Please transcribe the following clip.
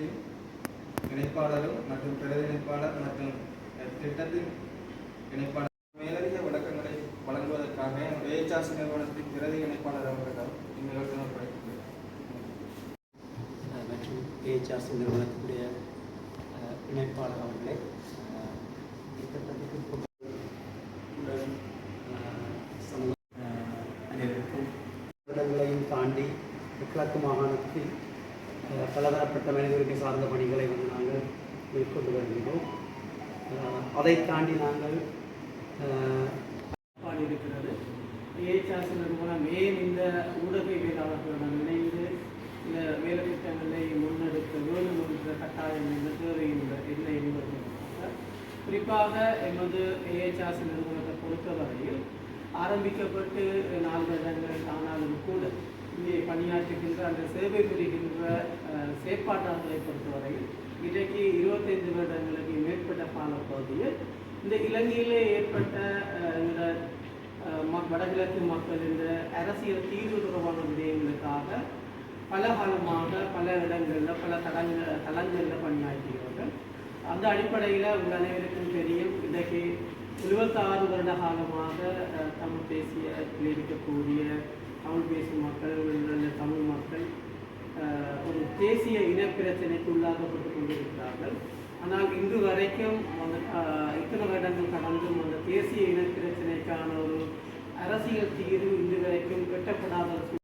திட்டத்தின் இணைப்பாளரும் மற்றும் பிரதி மற்றும் திட்டத்தின் இணைப்பாளர் மேலதிக விளக்கங்களை வழங்குவதற்காக ஏச்சாசி நிறுவனத்தின் பிரதி இணைப்பாளர் அவர்களிடம் இந்நிகழ்ச்சி ஒப்படைக்கின்றேன். மற்றும் ஏஹெச்ஆர்சி நிறுவனத்தினுடைய இணைப்பாளர் அவர்களே அஹ், அனைவருக்கும் வருடங்களையும் தாண்டி கிழக்கு மாகாணத்தில் பலதரப்பட்ட மனித சார்ந்த பணிகளை வந்து நாங்கள் மேற்கொண்டு வருகிறோம். அதை தாண்டி நாங்கள் அஹ், பாடி இருக்கிறது ஏஹெச்ஆர்சி நிறுவனம் ஏன் இந்த ஊடகவியலாளர்களுடன் இணைந்து இந்த வேலைத்திட்டங்களை முன்னெடுக்க வேண்டும் என்ற கட்டாயம் என்ற தேவை இல்லை என்பது குறிப்பாக எமது ஏஹெச்ஆர்சி நிறுவனத்தை பொறுத்தவரையில் ஆரம்பிக்கப்பட்டு நாலு வருடங்கள் ஆனாலும் கூட இங்கே பணியாற்றுகின்ற அந்த சேவை புரிகின்ற செயற்பாட்டாளர்களை பொறுத்தவரையில் இன்றைக்கு இருபத்தைந்து வருடங்களுக்கு மேற்பட்ட காலப்பகுதியில் இந்த இலங்கையிலே ஏற்பட்ட இந்த வடகிழக்கு மக்கள் இந்த அரசியல் தீர்வு தொடர்பான விடயங்களுக்காக பல காலமாக பல இடங்களில் பல தளங்கள் தளங்களில் பணியாற்றியவர்கள். அந்த அடிப்படையில் உங்கள் அனைவருக்கும் தெரியும் இன்றைக்கு இருபத்தாறு வருட காலமாக அஹ், தமிழ் பேசிய இருக்கக்கூடிய தமிழ் தமிழ் மக்கள் ஒரு தேசிய இன பிரச்சனைக்கு உள்ளாக்கப்பட்டு கொண்டிருக்கிறார்கள். ஆனால் இன்று வரைக்கும் அந்த இத்தனை வருடங்கள் கடந்தும் அந்த தேசிய இன பிரச்சனைக்கான ஒரு அரசியல் தீர்வு இன்று வரைக்கும் கட்டப்படாத